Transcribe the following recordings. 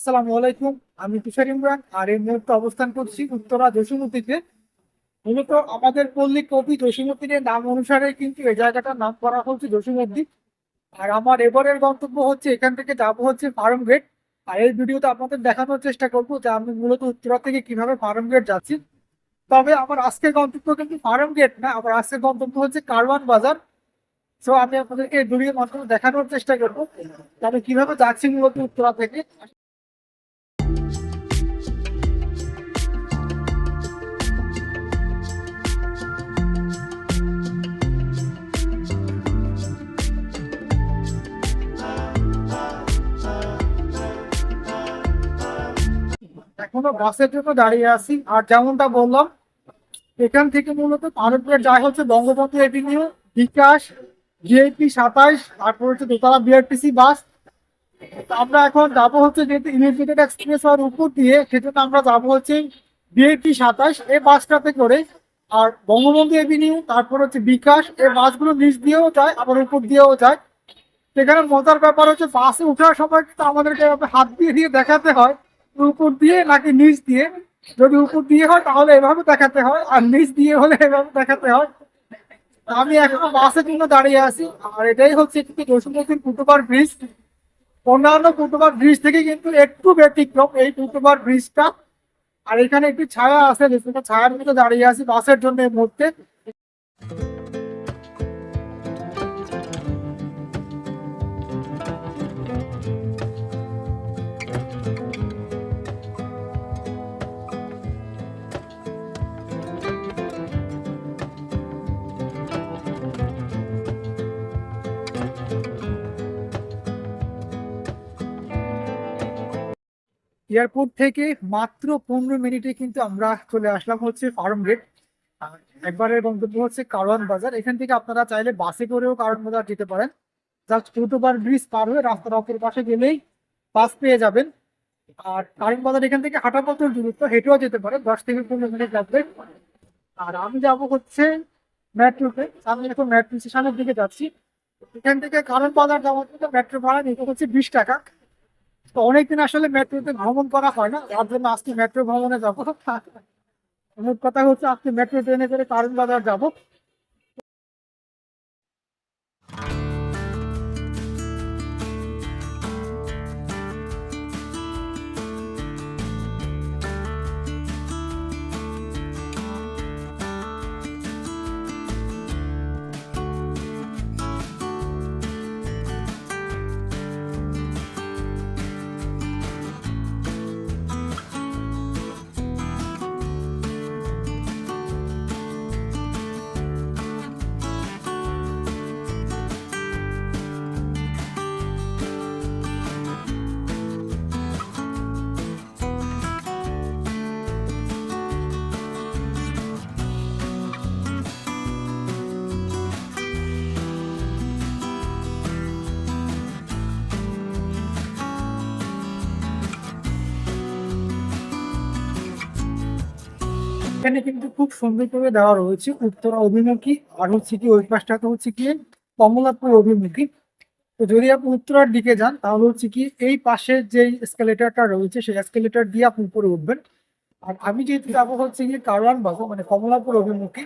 আসসালামু আলাইকুম, আমি তুষার ইমরান আর এই মুহূর্তে অবস্থান করছি উত্তরা যশোমতীতে মূলত আমাদের পল্লী কবি জসীমুদ্দিনের নাম অনুসারে কিন্তু এই জায়গাটার নাম করা হচ্ছে জসীমউদ্দিন আর আমার এবারের গন্তব্য হচ্ছে এখান থেকে যাব হচ্ছে ফার্ম গেট আর এই ভিডিওতে আপনাদের দেখানোর চেষ্টা করব যে আমি মূলত উত্তরা থেকে কীভাবে ফার্ম গেট যাচ্ছি। তবে আমার আজকের গন্তব্য কিন্তু ফার্ম গেট না, আমার আজকের গন্তব্য হচ্ছে কারওয়ান বাজার। তো আমি আপনাদেরকে এই ভিডিওর মাধ্যমে দেখানোর চেষ্টা করব আমি কীভাবে যাচ্ছি মূলত উত্তরা থেকে। এখনও বাসের জন্য দাঁড়িয়ে আছি। আর যেমনটা বললাম, এখান থেকে মূলত ভারতের যায় হচ্ছে বঙ্গবন্ধু এভিনিউ বিকাশ জিআইপি সাতাইশ, তারপর হচ্ছে দোতলা বিআরটিসি বাস। আমরা এখন যাব হচ্ছে যেহেতু ইউনিটেড এক্সপ্রেস আর উপর দিয়ে, সেজন্য আমরা যাব হচ্ছে বিআইপি সাতাইশ এই বাসটাতে করে। আর বঙ্গবন্ধু এভিনিউ তারপর হচ্ছে বিকাশ এই বাসগুলো নিচ দিয়েও যায়, আবার উপর দিয়েও যায়। সেখানে মজার ব্যাপার হচ্ছে বাসে ওঠার সময় কিন্তু আমাদেরকে হাত দিয়ে দিয়ে দেখাতে হয়। উপর দিয়ে নাকি নিচ দিয়ে? যদি উপর দিয়ে হয়, তাহলে এভাবে দেখাতে হয়। আর নিচ দিয়ে হলে এভাবে দেখাতে হয়। আমি এখনও বাসের জন্য দাঁড়িয়ে আছি। আর এটাই হচ্ছে কিন্তু জসীমুদ্দিন ফুটওভার ব্রিজ অন্যান্য ফুটওভার ব্রিজ থেকে কিন্তু একটু ব্যতিক্রম এই ফুটওভার ব্রিজটা আর এখানে একটু ছায়া আছে ছায়ার মধ্যে দাঁড়িয়ে আছি বাসের জন্য এই মুহূর্তে। এয়ারপোর্ট থেকে মাত্র পনেরো মিনিটে কিন্তু আমরা চলে আসলাম হচ্ছে ফার্ম গেট। একবারের গন্তব্য হচ্ছে কারওয়ান বাজার। এখান থেকে আপনারা চাইলে বাসে করেও কারওয়ান বাজার যেতে পারেন। জাস্ট ফুটওভার ব্রিজ পার হয়ে রাস্তার অপর পাশে গেলেই বাস পেয়ে যাবেন। আর কারওয়ান বাজার এখান থেকে হাঁটা পথের দূরত্ব, হেঁটেও যেতে পারে। দশ থেকে পনেরো মিনিট লাগবে। আর আমি যাব হচ্ছে মেট্রোতে। আমি এখন মেট্রো স্টেশনের দিকে যাচ্ছি। এখান থেকে কারণ বাজার যাওয়ার জন্য মেট্রো ভাড়া নিতে হচ্ছে বিশ টাকা। তো অনেকদিন আসলে মেট্রোতে ভ্রমণ করা হয় না, যার জন্য আজকে মেট্রো ভ্রমণে যাব। কথা হচ্ছে আজকে মেট্রো ট্রেনে করে কারণ বাজার যাব। খুব সুন্দর করে দেওয়া রয়েছে। উত্তরা অভিমুখী আর হচ্ছে কি ওই পাশটাতে হচ্ছে কি, কমলাপুর অভিমুখী। তো যদি আপনি উত্তরার দিকে যান, তাহলে হচ্ছে কি, এই পাশে যে এসকেলেটারটা রয়েছে, সেই এসকেলেটার দিয়ে আপনি উপরে উঠবেন। আর আমি যেহেতু যাব হচ্ছে গিয়ে কারওয়ান বাজার মানে কমলাপুর অভিমুখী,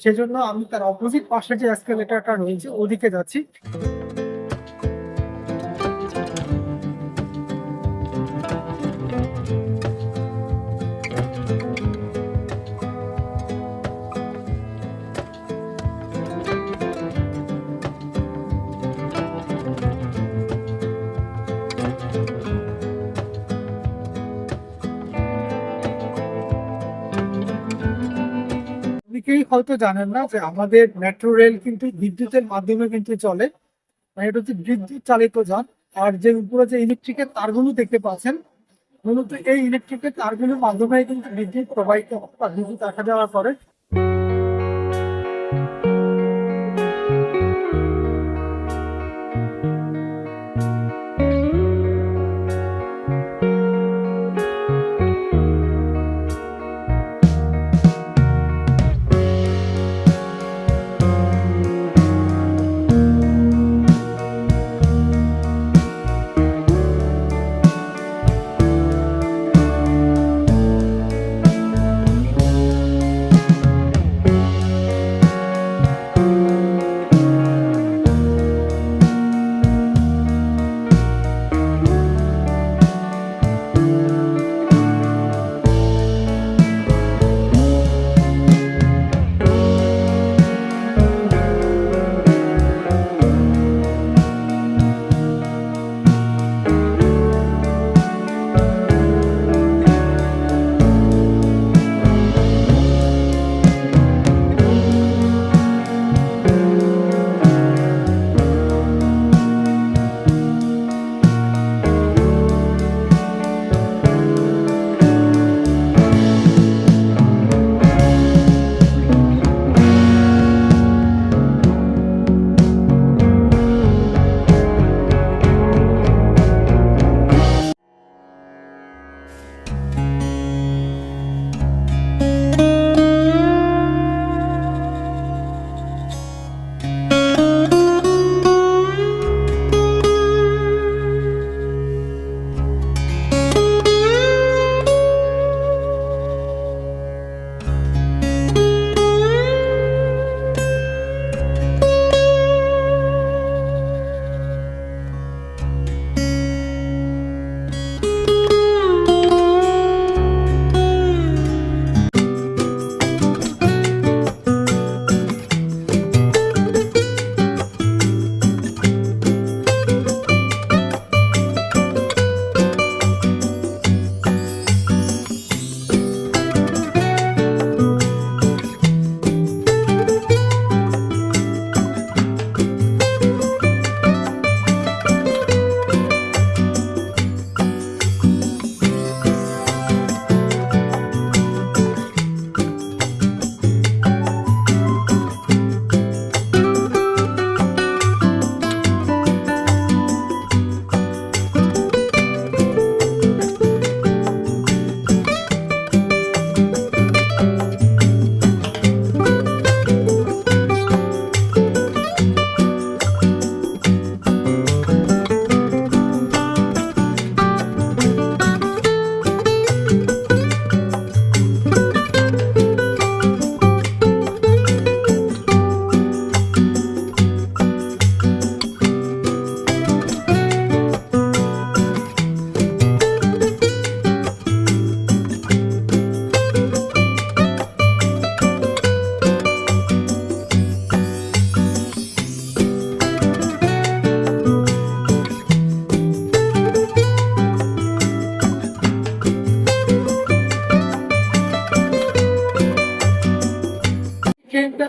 সেজন্য আমি তার অপোজিট পাশে যে এসকেলেটারটা রয়েছে, ওদিকে যাচ্ছি। হয়তো জানেন না যে আমাদের মেট্রো রেল কিন্তু বিদ্যুতের মাধ্যমে কিন্তু চলে। মানে এটা হচ্ছে বিদ্যুৎ চালিত যান। আর যে উপরে যে ইলেকট্রিকের তারগুলো দেখতে পাচ্ছেন, মূলত এই ইলেকট্রিকের তারগুলোর মাধ্যমে কিন্তু বিদ্যুৎ প্রবাহিত হয় বা বিদ্যুৎ দেখা যাওয়ার করে।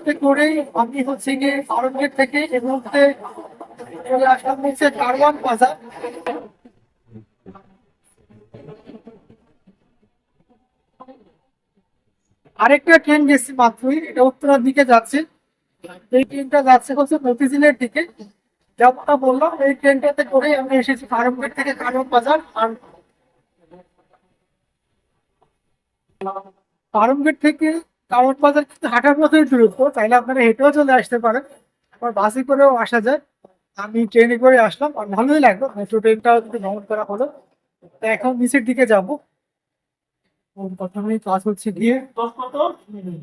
ট্রেনটাতে করেই আমি হচ্ছে গিয়ে ফার্ম থেকে এই মুহূর্তে চলে আসলাম হচ্ছে কারওয়ান বাজার। আরেকটা ট্রেন গেছি মাত্রই, এটা উত্তরার দিকে যাচ্ছে। এই ট্রেনটা যাচ্ছে হচ্ছে মতিঝিলের দিকে। যেমনটা বললাম, এই ট্রেনটাতে করে আমি এসেছি ফার্মগেট থেকে কারণ বাজার। আর ফার্মগেট থেকে কারণ বাজার কিন্তু হাঁটার মতোই দূরত্ব তাইলে আপনারা হেঁটেও চলে আসতে পারেন। আবার বাসে করেও আসা যায়। আমি ট্রেনে করে আসলাম, আর ভালোই লাগল। মেট্রো ট্রেনটাও একটু ভ্রমণ করা হলো। তো এখন নিচের দিকে যাব। প্রথমেই কাজ হচ্ছে গিয়ে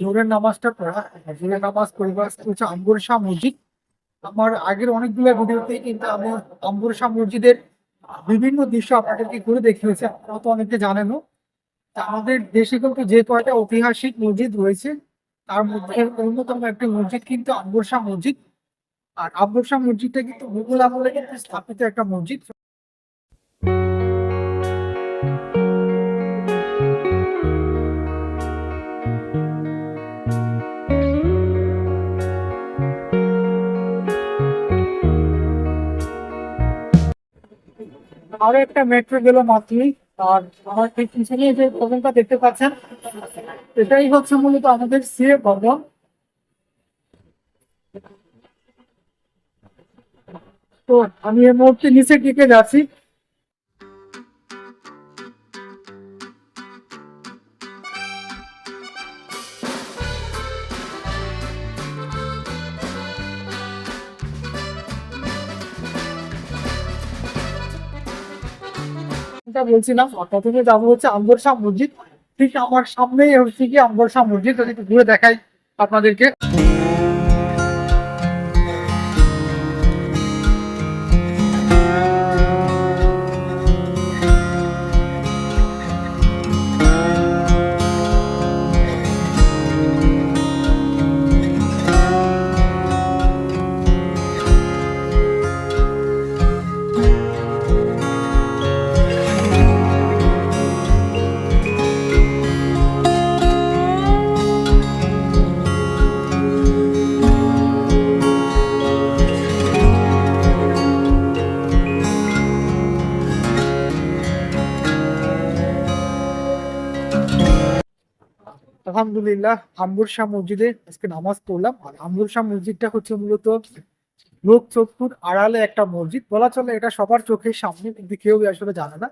জোরের নামাজটা পড়া। জোরের নামাজ পড়বার হচ্ছে আম্বর মসজিদ। আমার আগের অনেকগুলো ভিডিওতে কিন্তু আমি আম্বর মসজিদের বিভিন্ন দৃশ্য আপনাদেরকে ঘুরে দেখিয়েছি। আপনারা তো অনেকে জানেনও। আমাদের দেশে কিন্তু যে কয়টা ঐতিহাসিক মসজিদ রয়েছে তার মধ্যে অন্যতম একটি মসজিদ কিন্তু আম্বর শাহ মসজিদ। আর আম্বর শাহ মসজিদটা কিন্তু মুঘল আমলে কিন্তু স্থাপিত একটা মসজিদ। আরও একটা মেট্রো গেল মাত্রই আর আমার ঠিক পিছনে যে ভবনটা দেখতে পাচ্ছেন, এটাই হচ্ছে মূলত আমাদের সিএ ভবন তো আমি এই মুহূর্তে নিচের দিকে যাচ্ছি। যেটা বলছিলাম থেকে যাব হচ্ছে আম্বর শাহ মসজিদ। ঠিক আমার সামনেই হচ্ছে কি আম্বর শাহ মসজিদ ঘুরে দেখাই আপনাদেরকে। আলহামদুলিল্লাহ আম্বুর শাহ মসজিদে আজকে নামাজ পড়লাম। আর আম্বুর শাহ মসজিদটা হচ্ছে মূলত লোক চক্ষুর আড়ালে একটা মসজিদ। বলা চলে এটা সবার চোখের সামনে, কিন্তু কেউ আসলে জানে না।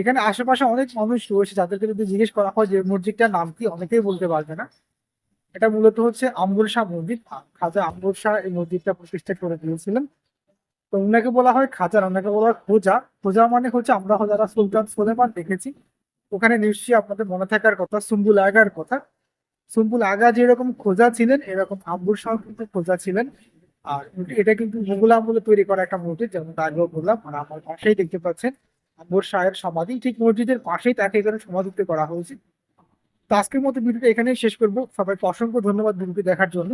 এখানে আশেপাশে অনেক মানুষ রয়েছে, যাদেরকে যদি জিজ্ঞেস করা হয় যে মসজিদটার নাম কি, অনেকেই বলতে পারবে না। এটা মূলত হচ্ছে আম্বুর শাহ মসজিদ। খাজা আম্বুর শাহ এই মসজিদটা প্রতিষ্ঠা করে দিয়েছিলেন। তো ওনাকে বলা হয় খাজা ওনাকে বলা হয় খোঁজা। খোঁজা মানে হচ্ছে আমরা যারা সুলতান সুলেমান দেখেছি ওখানে নিশ্চয়ই আপনাদের মনে থাকার কথা সুম্বুল আগার কথা। সুম্বুল আগা যেরকম খোঁজা ছিলেন, এরকম আম্বুর শাহ কিন্তু খোঁজা ছিলেন। আর এটা কিন্তু মুঘল আমলে তৈরি করা একটা মসজিদ, যেমন আগেও বললাম আর আমার পাশেই দেখতে পাচ্ছেন, আম্বুর শাহের সমাধি। ঠিক মসজিদের পাশেই তাকে এখানে সমাধিত করা হয়েছে। তো আজকের মতো ভিডিওটা এখানেই শেষ করব। সবাইকে অসংখ্য ধন্যবাদ ভিডিওটি দেখার জন্য।